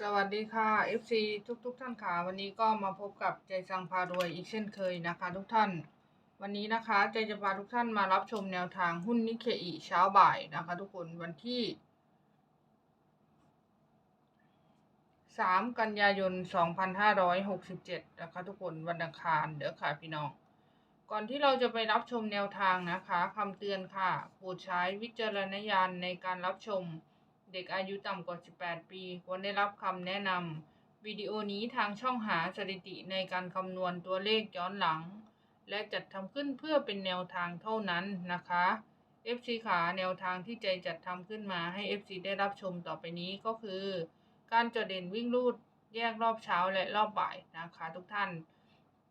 สวัสดีค่ะ FC ทุกทุกๆท่านค่ะวันนี้ก็มาพบกับใจสังพารวยอีกเช่นเคยนะคะ ทุกท่าน วันนี้นะคะใจจะพาทุกท่านมารับชมแนวทางหุ้นนิเคอีเช้าบ่ายนะคะ ทุกคนวันที่ 3 กันยายน 2567 นะคะ ทุกคนวันอังคารเด้อค่ะพี่น้อง ก่อนที่เราจะไปรับชมแนวทางนะคะคำเตือนค่ะโปรดใช้วิจารณญาณในการรับชม เด็กอายุต่ำกว่า 18 ปีควรได้รับคำแนะนำวิดีโอนี้ทางช่องหาสถิติในการคำนวณตัวเลขย้อนหลัง และจัดทำขึ้นเพื่อเป็นแนวทางเท่านั้นนะคะ FC ขาแนวทางที่ใจจัดทำขึ้นมาให้ FC ได้รับชมต่อไปนี้ก็คือ การจดเด่นวิ่งรูดแยกรอบเช้าและรอบบ่ายนะคะทุกท่าน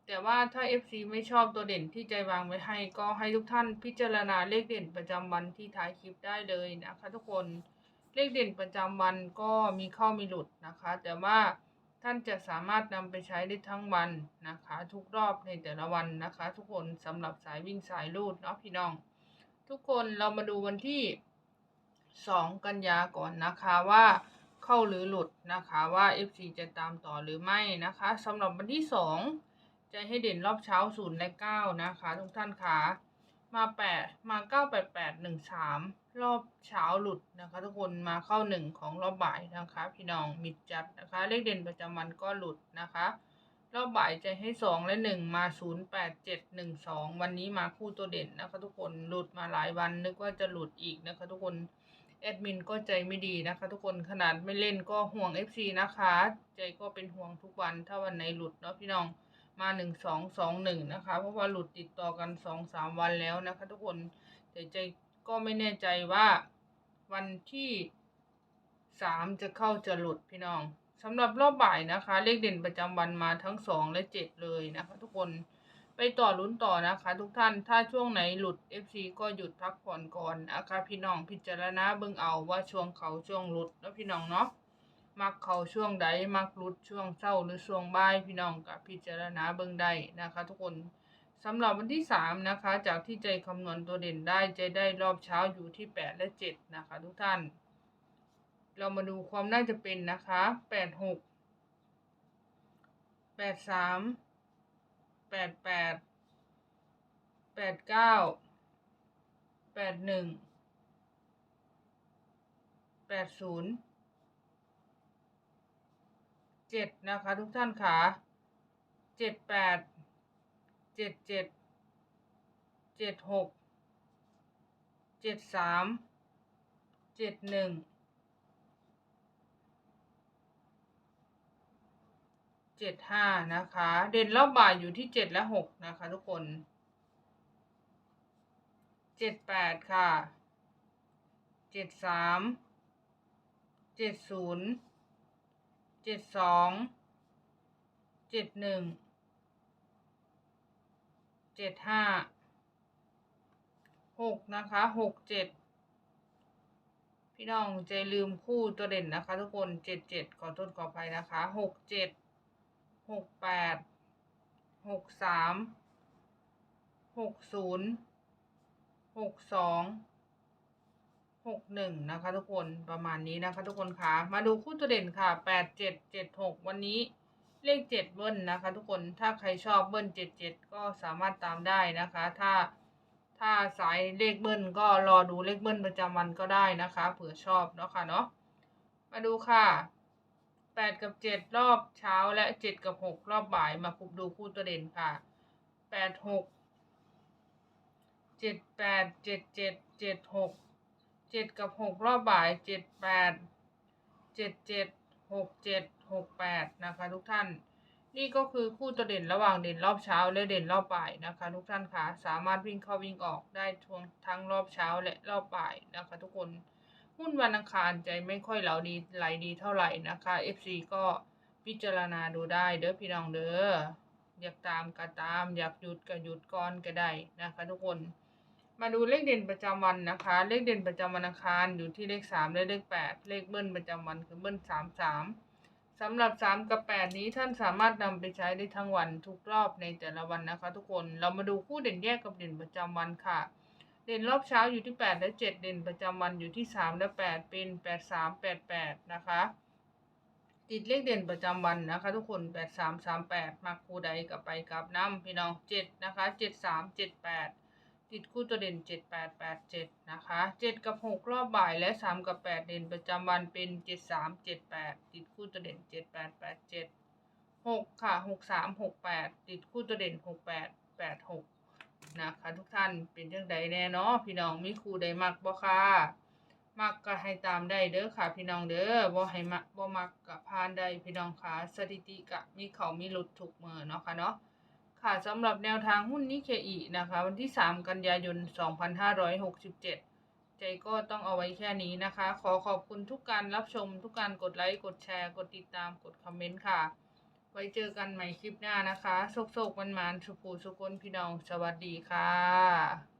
แต่ว่าถ้า FC ไม่ชอบตัวเด่นที่ใจวางไว้ให้ ก็ให้ทุกท่านพิจารณาเลขเด่นประจำวันที่ท้ายคลิปได้เลยนะคะทุกคน เลขเด่นประจำวันก็มีเข้ามีหลุดนะคะ แต่ว่าท่านจะสามารถนำไปใช้ได้ทั้งวันนะคะ ทุกรอบในแต่ละวันนะคะ ทุกคนสำหรับสายวิ่งสายรูดเนาะพี่น้อง ทุกคนเรามาดูวันที่ 2 กันยาก่อนนะคะว่าเข้าหรือหลุดนะคะว่า FC จะตามต่อหรือไม่นะคะสำหรับวันที่ 2 จะให้เด่นรอบเช้า0และ9นะคะ ทุกท่านคะมา 8 มา 9 8 8 1 3 รอบเช้าหลุดนะคะ ทุกคนมาเข้า1ของรอบบ่ายนะคะ พี่น้องมิดจัดนะคะ เลขเด่นประจำวันก็หลุดนะคะ รอบบ่ายจะให้2และ1มา0 8 7 1 2วันนี้มาคู่ตัวเด่นนะคะ ทุกคนหลุดมาหลายวันนึกว่าจะหลุดอีกนะคะ ทุกคนแอดมินก็ใจไม่ดีนะคะ ทุกคนขนาดไม่เล่นก็ห่วง FC นะคะ ใจก็เป็นห่วงทุกวันถ้าวันไหนหลุดเนาะพี่น้องมาหนึ่งสองสองหนึ่งนะคะ เพราะว่าหลุดติดต่อกันสองสามวันแล้วนะคะ ทุกคนแต่ใจ ก็ไม่แน่ใจว่าวันที่สามจะเข้าจะหลุดพี่น้องสำหรับรอบบ่ายนะคะ เลขเด่นประจำวันมาทั้งสองและเจ็ดเลยนะคะ ทุกคนไปต่อลุ้นต่อนะคะ ทุกท่านถ้าช่วงไหนหลุด FC ก็หยุดพักผ่อนก่อนนะคะพี่น้องพิจารณาเบิ่งเอาว่าช่วงเขาช่วงหลุดแล้วพี่น้องเนาะมักเขาช่วงใดมักรุดช่วงเศร้าหรือช่วงบ่ายพี่น้องกับพิจารณาเบิ่งได้นะคะ ทุกคน สำหรับวันที่สามนะคะ จากที่ใจคำนวณตัวเด่นได้ใจได้รอบเช้าอยู่ที่แปดและเจ็ดนะคะ ทุกท่าน เรามาดูความน่าจะเป็นนะคะแปดหกแปดสามแปดแปดแปดเก้าแปดหนึ่งแปดศูนย์เจ็ดนะคะ ทุกท่านค่ะเจ็ดแปด เจ็ดเจ็ดเจ็ดหกเจ็ดสามเจ็ดหนึ่งเจ็ดห้านะคะ เด่นรอบบ่ายอยู่ที่เจ็ดและหกนะคะทุกคนเจ็ดแปดค่ะเจ็ดสามเจ็ดศูนย์เจ็ดสองเจ็ดหนึ่ง เจ็ดห้าหกนะคะหกเจ็ดพี่น้องใจลืมคู่ตัวเด่นนะคะ ทุกคนเจ็ดเจ็ดขอโทษขออภัยนะคะหกเจ็ดหกแปดหกสามหกศูนย์หกสองหกหนึ่งนะคะ ทุกคนประมาณนี้นะคะ ทุกคนคะมาดูคู่ตัวเด่นค่ะแปดเจ็ดเจ็ดหกวันนี้ เลขเจ็ดเบิ้ลนะคะ ทุกคนถ้าใครชอบเบิ้ลเจ็ดเจ็ดก็สามารถตามได้นะคะ ถ้าถ้าสายเลขเบิ้ลก็รอดูเลขเบิ้ลประจำวันก็ได้นะคะเผื่อชอบเนาะค่ะเนาะมาดูค่ะแปดกับเจ็ดรอบเช้าและเจ็ดกับหกรอบบ่ายมาคุบดูคู่ตัวเด่นค่ะแปดหกเจ็ดแปดเจ็ดเจ็ดเจ็ดหกเจ็ดกับหกรอบบ่ายเจ็ดแปดเจ็ดเจ็ด หกเจ็ดหกแปดนะคะทุกท่าน นี่ก็คือคู่ตัวเด่นระหว่างเด่นรอบเช้าและเด่นรอบบ่ายนะคะทุกท่านคะสามารถวิ่งเข้าวิ่งออกได้ทั้งทั้งรอบเช้าและรอบบ่ายนะคะทุกคนหุ้นวันอังคารใจไม่ค่อยเหลาดีไหลดีเท่าไหร่นะคะ FC ก็พิจารณาดูได้เด้อพี่น้องเด้ออยากตามก็ตาม อยากหยุดก็หยุดก่อนก็ได้นะคะทุกคน มาดูเลขเด่นประจำวันนะคะ เลขเด่นประจำวันอังคารอยู่ที่เลขสามและเลขแปดเลขเบิ้ลประจำวันคือเบิ้ลสามสามสำหรับสามกับแปดนี้ท่านสามารถนำไปใช้ได้ทั้งวันทุกรอบในแต่ละวันนะคะ ทุกคนเรามาดูคู่เด่นแยกกับเด่นประจำวันค่ะ เด่นรอบเช้าอยู่ที่แปดและเจ็ดเด่นประจำวันอยู่ที่สามและแปดเป็นแปดสามแปดแปดนะคะติดเลขเด่นประจำวันนะคะ ทุกคนแปดสามสามแปดมาคู่ใดกับไปกับน้ำพี่น้องเจ็ดนะคะเจ็ดสามเจ็ดแปด ติดคู่ตัวเด่นเจ็ดแปดแปดเจ็ดนะคะเจ็ดกับหกรอบบ่ายและสามกับแปดเด่นประจำวันเป็นเจ็ดสามเจ็ดแปดติดคู่ตัวเด่นเจ็ดแปดแปดเจ็ดหกค่ะหกสามหกแปดติดคู่ตัวเด่นหกแปดแปดหกนะคะทุกท่านเป็นจังใดแน่เนาะพี่น้องมีคู่ใดมักบ่ค่ะ มักก็ให้ตามได้เด้อค่ะ พี่น้องเด้อบ่ให้มักบ่มักก็ผ่านได้พี่น้องค่ะสถิติก็มีเขามีหลุดทุกมือเนาะค่ะเนาะ ค่ะสำหรับแนวทางหุ้นนิเคอีนะคะ วันที่ 3 กันยายน 2567 ใจก็ต้องเอาไว้แค่นี้นะคะ ขอขอบคุณทุกการรับชม ทุกการกดไลค์ กดแชร์ กดติดตาม กดคอมเมนต์ค่ะ ไว้เจอกันใหม่คลิปหน้านะคะโชคๆมันๆสุขูสุกนพี่น้อง สวัสดีค่ะ